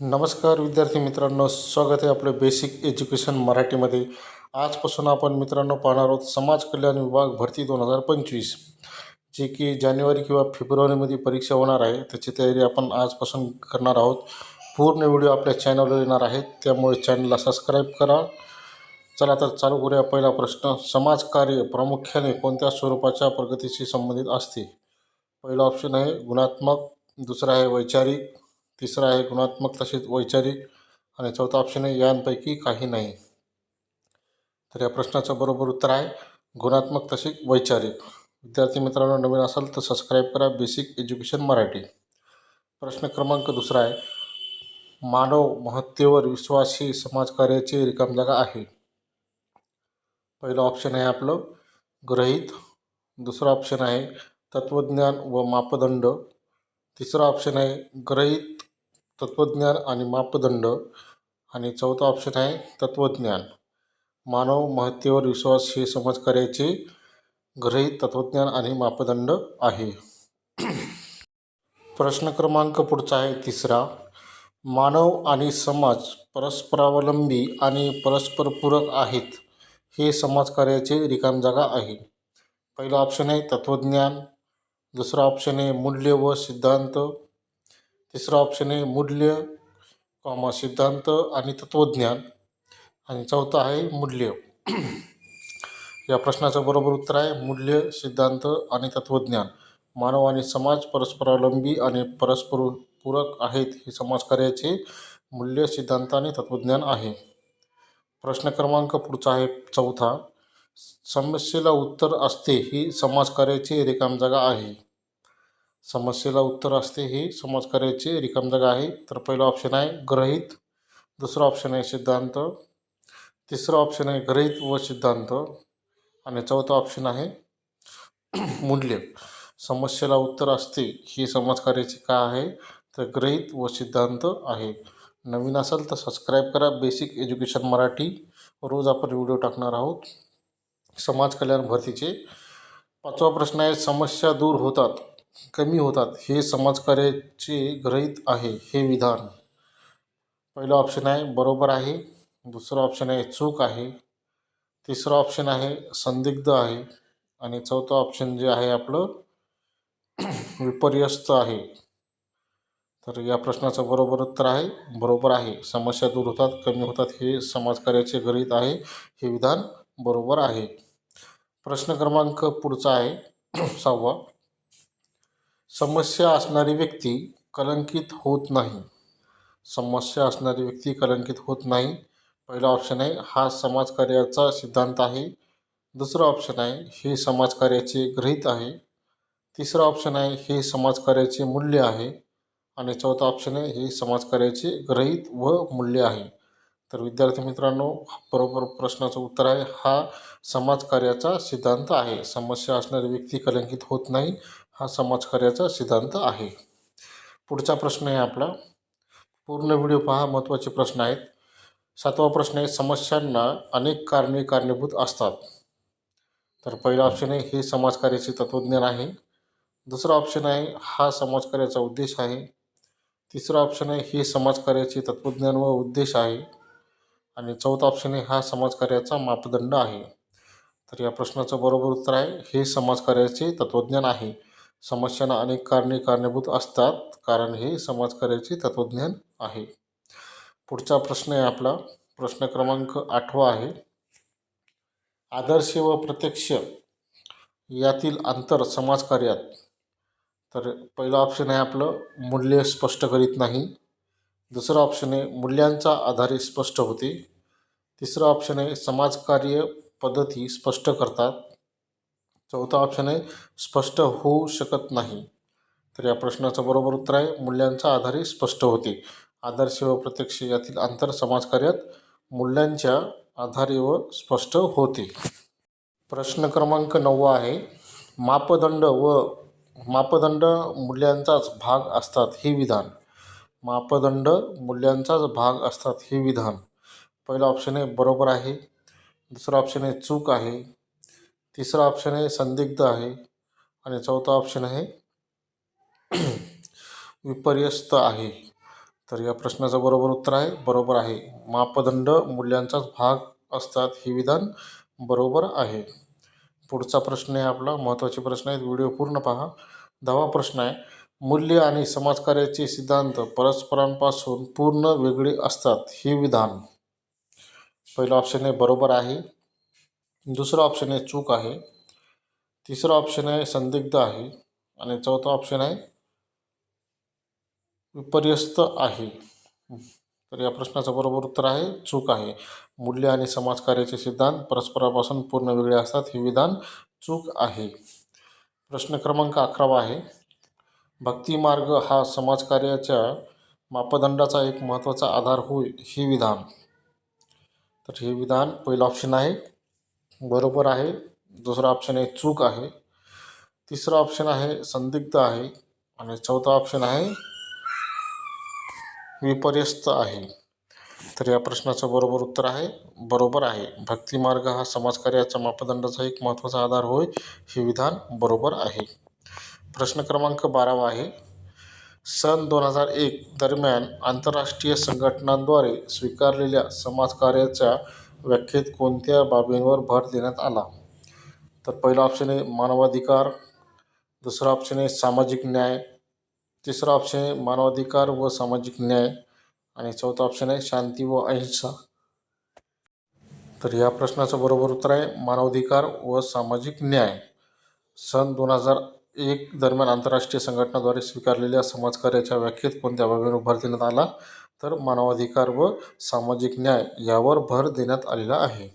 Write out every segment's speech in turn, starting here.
नमस्कार विद्यार्थी मित्रांनो स्वागत आहे आपलं बेसिक एज्युकेशन मराठीमध्ये. आजपासून आपण मित्रांनो पाहणार आहोत समाज कल्याण विभाग भरती दोन हजार पंचवीस जे की जानेवारी किंवा फेब्रुवारीमध्ये परीक्षा होणार आहे. त्याची तयारी आपण आजपासून करणार आहोत. पूर्ण व्हिडिओ आपल्या चॅनलवर येणार आहेत त्यामुळे चॅनलला सबस्क्राईब करा. चला तर चालू करूया पहिला प्रश्न. समाजकार्य प्रामुख्याने कोणत्या स्वरूपाच्या प्रगतीशी संबंधित असते? पहिला ऑप्शन आहे गुणात्मक दुसरा आहे वैचारिक तिसरा आहे गुणात्मक तसेच वैचारिक आणि चौथा ऑप्शन आहे यांपैकी काही नाही. तर या प्रश्नाचं बरोबर उत्तर आहे गुणात्मक तसेच वैचारिक. विद्यार्थी मित्रांनो नवीन असाल तर सबस्क्राईब करा. Basic education Marathi. प्रश्न क्रमांक दुसरा आहे मानव महत्तेवर विश्वास ही समाजकार्याची रिकाम जागा आहे. पहिलं ऑप्शन आहे आपलं ग्रहित. दुसरं ऑप्शन आहे तत्त्वज्ञान व मापदंड. तिसरा ऑप्शन आहे ग्रहित तत्त्वज्ञान आणि मापदंड आणि चौथा ऑप्शन आहे तत्त्वज्ञान. मानव महत्तेवर विश्वास हे समाजकार्याचे ग्रहित तत्त्वज्ञान आणि मापदंड आहे. प्रश्न क्रमांक पुढचा आहे तिसरा. मानव आणि समाज परस्परावलंबी आणि परस्परपूरक आहेत हे समाजकार्याचे रिकाम जागा आहे. पहिला ऑप्शन आहे तत्त्वज्ञान. दुसरा ऑप्शन आहे मूल्य व सिद्धांत. तिसरा ऑप्शन आहे मूल्य कॉमा सिद्धांत आणि तत्त्वज्ञान आणि चौथा आहे मूल्य. या प्रश्नाचं बरोबर उत्तर आहे मूल्य सिद्धांत आणि तत्त्वज्ञान मानव आणि समाज परस्परावलंबी आणि परस्पर पूरक आहेत हे समाजकार्याचे मूल्य सिद्धांत आणि तत्त्वज्ञान आहे. प्रश्न क्रमांक पुढचा आहे चौथा. समस्येला उत्तर असते ही समाजकार्याची रिकाम जागा आहे. समस्येला उत्तर असते ही समाजकार्याची रिकाम जागा आहे. तर पहिलं ऑप्शन आहे ग्रहित. दुसरं ऑप्शन आहे सिद्धांत. तिसरं ऑप्शन आहे ग्रहित व सिद्धांत. आणि चौथा ऑप्शन आहे मूल्य. समस्येला उत्तर असते ही समाजकार्याची का आहे? तर ग्रहित व सिद्धांत आहे. नवीन असाल तर सबस्क्राईब करा. Basic education Marathi. रोज आपण व्हिडिओ टाकणार आहोत. समाज कल्याण भरतीचे पाचवा प्रश्न आहे समस्या दूर होतात. कमी होतात. हे समाजकार्याचे ग्रहित आहे. हे विधान. पहिलं ऑप्शन आहे बरोबर आहे. दुसरं ऑप्शन आहे चूक आहे. तिसरं ऑप्शन आहे संदिग्ध आहे. आणि चौथं ऑप्शन जे आहे आपलं विपर्यस्त आहे. तर या प्रश्नाचं बरोबर उत्तर आहे बरोबर आहे. समस्या दूर होतात कमी होतात. हे समाजकार्याचे गृहीत आहे. हे विधान बरोबर आहे. प्रश्न क्रमांक पुढचा आहे. सहावा. समस्या असणारी व्यक्ती कलंकित होत नाही. समस्या असणारी व्यक्ती कलंकित होत नाही. पहिला ऑप्शन आहे हा समाजकार्याचा सिद्धांत आहे. दुसरं ऑप्शन आहे हे समाजकार्याचे गृहीत आहे. तिसरं ऑप्शन आहे हे समाजकार्याचे मूल्य आहे. आणि चौथा ऑप्शन आहे हे समाजकार्याचे ग्रहित व मूल्य आहे. तर विद्यार्थी मित्रांनो बरोबर प्रश्नाचं उत्तर आहे हा समाजकार्याचा सिद्धांत आहे. समस्या असणारी व्यक्ती कलंकित होत नाही. हा समाजकार्याचा सिद्धांत आहे. पुढचा प्रश्न आहे आपला. पूर्ण व्हिडिओ पहा महत्त्वाचे प्रश्न आहेत. सातवा प्रश्न आहे समस्यांना अनेक कारणे कारणीभूत असतात. तर पहिला ऑप्शन आहे हे समाजकार्याचे तत्त्वज्ञान आहे. दुसरा ऑप्शन आहे हा समाजकार्याचा उद्देश आहे. तिसरा ऑप्शन आहे हे समाजकार्याचे तत्त्वज्ञान व उद्देश आहे. आणि चौथा ऑप्शन आहे हा समाजकार्याचा मापदंड आहे. तर या प्रश्नाचं बरोबर उत्तर आहे हे समाजकार्याचे तत्त्वज्ञान आहे. समस्यांना अनेक कारणे कारणीभूत असतात कारण हे समाजकार्याचे तत्त्वज्ञान आहे. पुढचा प्रश्न आहे आपला. प्रश्न क्रमांक आठवा आहे. आदर्श व प्रत्यक्ष यातील अंतर समाजकार्यात. तर पहिलं ऑप्शन आहे आपलं मूल्य स्पष्ट करीत नाही. दुसरं ऑप्शन आहे मूल्यांचा आधारे स्पष्ट होते. तिसरं ऑप्शन आहे समाजकार्य पद्धती स्पष्ट करतात. चौथा ऑप्शन आहे स्पष्ट होऊ शकत नाही. तर या प्रश्नाचं बरोबर उत्तर आहे मूल्यांच्या आधारे स्पष्ट होते. आदर्श व प्रत्यक्ष यातील आंतर समाजकार्यात मूल्यांच्या आधारे व स्पष्ट होते. प्रश्न क्रमांक नववा आहे मापदंड व मापदंड मूल्यांचाच भाग असतात हे विधान. मापदंड मूल्यांचाच भाग असतात हे विधान. पहिलं ऑप्शन आहे बरोबर आहे. दुसरं ऑप्शन आहे चूक आहे. तिसरा ऑप्शन आहे संदिग्ध आहे. आणि चौथा ऑप्शन आहे विपर्यस्त आहे. तर या प्रश्नाचं बरोबर उत्तर आहे बरोबर आहे. मापदंड मूल्यांचाच भाग असतात हे विधान बरोबर आहे. पुढचा प्रश्न आहे आपला महत्त्वाचे प्रश्न आहेत व्हिडिओ पूर्ण पहा. दहावा प्रश्न आहे मूल्य आणि समाजकार्याचे सिद्धांत परस्परांपासून पूर्ण वेगळे असतात हे विधान. पहिलं ऑप्शन आहे बरोबर आहे. दुसरं ऑप्शन आहे चूक आहे. तिसरं ऑप्शन आहे संदिग्ध आहे. आणि चौथा ऑप्शन आहे विपर्यस्त आहे. तर या प्रश्नाचं बरोबर उत्तर आहे चूक आहे. मूल्य आणि समाजकार्याचे सिद्धांत परस्परापासून पूर्ण वेगळे असतात हे विधान चूक आहे. प्रश्न क्रमांक अकरावा आहे. भक्तिमार्ग हा समाजकार्याच्या मापदंडाचा एक महत्त्वाचा आधार होय हे विधान. तर हे विधान पहिलं ऑप्शन आहे. बरोबर आहे. दुसरा ऑप्शन आहे चूक आहे. तिसरा ऑप्शन आहे संदिग्ध आहे. आणि चौथा ऑप्शन आहे विपर्यस्त आहे. तर या प्रश्नाचं बरोबर उत्तर आहे बरोबर आहे. भक्तिमार्ग हा समाजकार्याच्या मापदंडाचा एक महत्त्वाचा आधार होय हे विधान बरोबर आहे. प्रश्न क्रमांक बारावा आहे. सन दोन हजार एक दरम्यान आंतरराष्ट्रीय संघटनांद्वारे स्वीकारलेल्या समाजकार्याच्या व्याख्येत कोणत्या बाबींवर भर देण्यात आला? तर पहिला ऑप्शन आहे मानवाधिकार. दुसरा ऑप्शन आहे सामाजिक न्याय. तिसरा ऑप्शन आहे मानवाधिकार व सामाजिक न्याय. आणि चौथा ऑप्शन आहे शांती व अहिंसा. तर या प्रश्नाचं बरोबर उत्तर आहे मानवाधिकार व सामाजिक न्याय. सन दोन हजार एक दरम्यान आंतरराष्ट्रीय संघटनाद्वारे स्वीकारलेल्या समाजकार्याच्या व्याख्येत कोणत्या बाबींवर भर देण्यात आला? तर मानवाधिकार व सामाजिक न्याय यावर भर देण्यात आलेला आहे.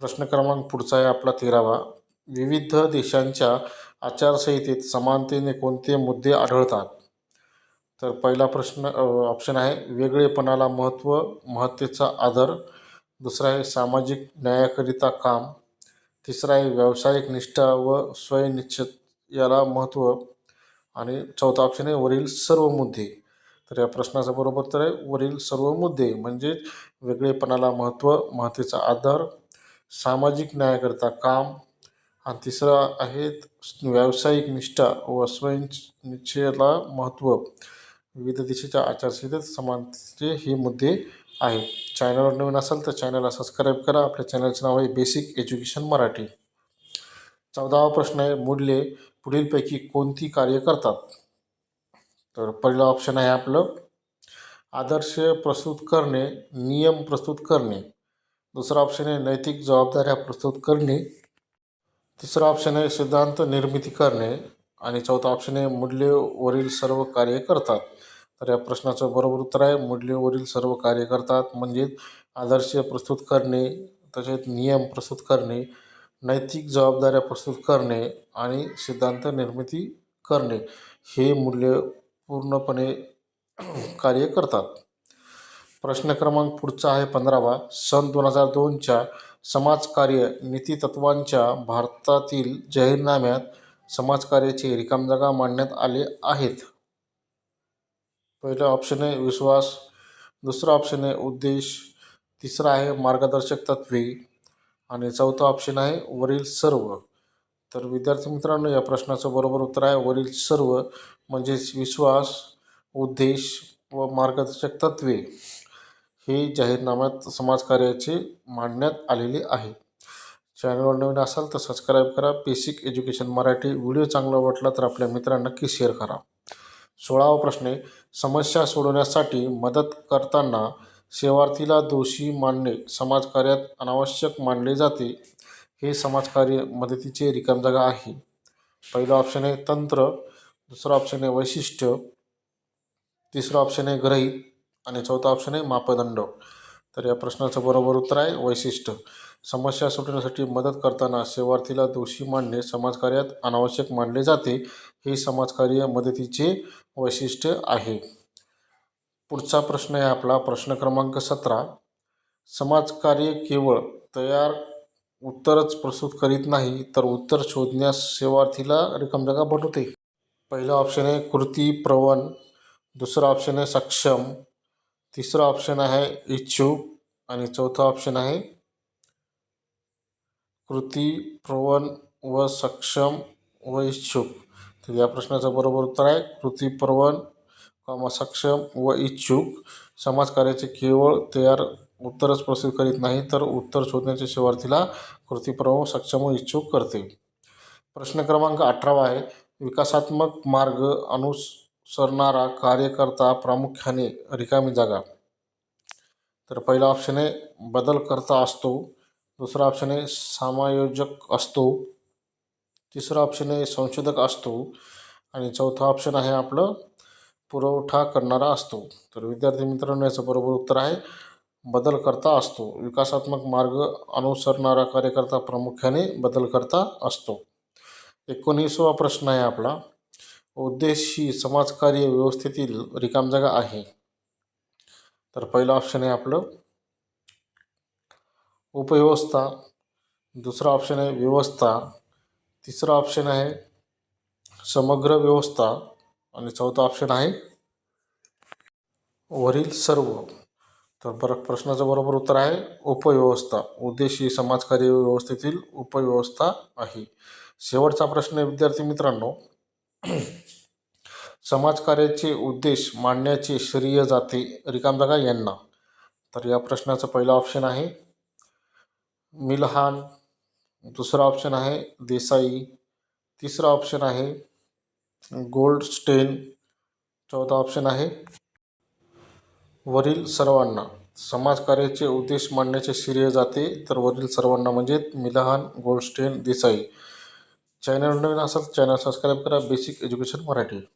प्रश्न क्रमांक पुढचा आहे आपला तेरावा. विविध देशांच्या आचारसंहितेत समानतेने कोणते मुद्दे आढळतात? तर पहिला प्रश्न ऑप्शन आहे वेगळेपणाला महत्त्व महत्तेचा आदर. दुसरा आहे सामाजिक न्यायाकरिता काम. तिसरा आहे व्यावसायिक निष्ठा व स्वयंनिश्चित याला महत्त्व आणि चौथा ऑप्शन आहे वरील सर्व मुद्दे. तर या प्रश्नाचं बरोबर तर आहे वरील सर्व मुद्दे म्हणजेच वेगळेपणाला महत्त्व महत्त्वाचा आधार सामाजिक न्यायाकरता काम आणि तिसरा आहेत व्यावसायिक निष्ठा व स्वयंनिच्छेला महत्त्व. विविध दिशेच्या आचारसंहितेत समानतेचे हे मुद्दे आहेत. चॅनलवर नवीन असाल तर चॅनलला सबस्क्राईब करा. आपल्या चॅनलचं नाव आहे बेसिक एज्युकेशन मराठी. चौदावा प्रश्न आहे मूल्ये पुढीलपैकी कोणती कार्य करतात? तर पहिलं ऑप्शन आहे आपलं आदर्श प्रस्तुत करणे नियम प्रस्तुत करणे. दुसरा ऑप्शन आहे नैतिक जबाबदाऱ्या प्रस्तुत करणे. तिसरा ऑप्शन आहे सिद्धांत निर्मिती करणे. आणि चौथा ऑप्शन आहे मूल्यवरील सर्व कार्य करतात. तर या प्रश्नाचं बरोबर उत्तर आहे मूल्यवरील सर्व कार्य करतात. म्हणजेच आदर्श प्रस्तुत करणे तसेच नियम प्रस्तुत करणे नैतिक जबाबदाऱ्या प्रस्तुत करणे आणि सिद्धांत निर्मिती करणे. हे मूल्य पूर्णपणे कार्य करतात. प्रश्न क्रमांक पुढचा आहे पंधरावा. सन दोन हजार दोनच्या समाजकार्य नीतीतत्वांच्या भारतातील जाहीरनाम्यात समाजकार्याचे रिकाम जागा मांडण्यात आले आहेत. पहिला ऑप्शन आहे विश्वास. दुसरा ऑप्शन आहे उद्देश. तिसरा आहे मार्गदर्शक तत्वे. आणि चौथा ऑप्शन आहे वरील सर्व. तर विद्यार्थी मित्रांनो या प्रश्नाचं बरोबर उत्तर आहे. वरील सर्व म्हणजेच विश्वास उद्देश व मार्गदर्शक तत्वे हे जाहीरनाम्यात समाजकार्याचे मांडण्यात आलेले आहे. चॅनलवर नवीन असाल तर सबस्क्राईब करा. बेसिक एज्युकेशन मराठी व्हिडिओ चांगला वाटला तर आपल्या मित्रांना नक्की शेअर करा. सोळावा प्रश्न आहे. समस्या सोडवण्यासाठी मदत करताना सेवार्थीला दोषी मानणे समाजकार्यात अनावश्यक मानले जाते. हे समाजकार्य मदतीचे रिकाम जागा आहे. पहिलं ऑप्शन आहे तंत्र दुसरं ऑप्शन आहे वैशिष्ट्य तिसरा ऑप्शन आहे ग्रहित आणि चौथा ऑप्शन आहे मापदंड. तर या प्रश्नाचं बरोबर उत्तर आहे वैशिष्ट्य. समस्या सुटण्यासाठी मदत करताना सेवार्थीला दोषी मानणे समाजकार्यात अनावश्यक मानले जाते. हे समाजकार्य मदतीचे वैशिष्ट्य आहे. पुढचा प्रश्न आहे आपला प्रश्न क्रमांक सतरा. समाजकार्य केवळ तयार उत्तरच प्रस्तुत करीत नाही तर उत्तर शोधण्यास सेवार्थीला रिकाम जागा बनवते. पहिलं ऑप्शन आहे कृती प्रवण दुसरं ऑप्शन आहे सक्षम तिसरा ऑप्शन आहे इच्छुक आणि चौथा ऑप्शन आहे कृती प्रवण व सक्षम व इच्छुक. तर या प्रश्नाचं बरोबर उत्तर आहे कृती प्रवण सक्षम व इच्छुक. समाजकार्याचे केवळ तयार उत्तरच प्रसिद्ध करीत नाही तर उत्तर शोधण्याच्या शिवार्थीला कृतीप्रमुख सक्षम व इच्छुक करते. प्रश्न क्रमांक अठरावा आहे. विकासात्मक मार्ग अनुसरणारा कार्यकर्ता प्रामुख्याने रिकामी जागा. तर पहिला ऑप्शन आहे बदलकर्ता असतो. दुसरा ऑप्शन आहे समायोजक असतो. तिसरा ऑप्शन आहे संशोधक असतो. आणि चौथा ऑप्शन आहे आपलं पुरवठा करणारा असतो. तर विद्यार्थी मित्रांनो याचं बरोबर उत्तर आहे. बदल करता असतो. विकासात्मक मार्ग अनुसरणारा कार्यकर्ता प्रामुख्याने बदल करता असतो. एकोणीसवा प्रश्न आहे आपला. उद्देश ही समाजकार्य व्यवस्थेतील रिकाम जागा आहे. तर पहिलं ऑप्शन आहे आपलं उपव्यवस्था. दुसरा ऑप्शन आहे व्यवस्था. तिसरा ऑप्शन आहे समग्र व्यवस्था. आणि चौथा ऑप्शन आहे वरील सर्व. तर बरं प्रश्नाचं बरोबर उत्तर आहे उपव्यवस्था. उद्देश ही समाजकार्य व्यवस्थेतील उपव्यवस्था आहे. शेवटचा प्रश्न आहे विद्यार्थी मित्रांनो. समाजकार्याचे उद्देश मांडण्याचे श्रेय जाते रिकाम जागा यांना. तर या प्रश्नाचं पहिलं ऑप्शन आहे मिलहान. दुसरा ऑप्शन आहे देसाई. तिसरा ऑप्शन आहे गोल्डस्टेन. चौथा ऑप्शन आहे वरील सर्वांना. समाजकार्याचे उद्देश मांडण्याचे श्रेय जाते. तर वरील सर्वांना म्हणजे मिलहान गोल्डस्टेन देसाई. चॅनल नवीन असाल चॅनल सबस्क्राईब करा. Basic education Marathi.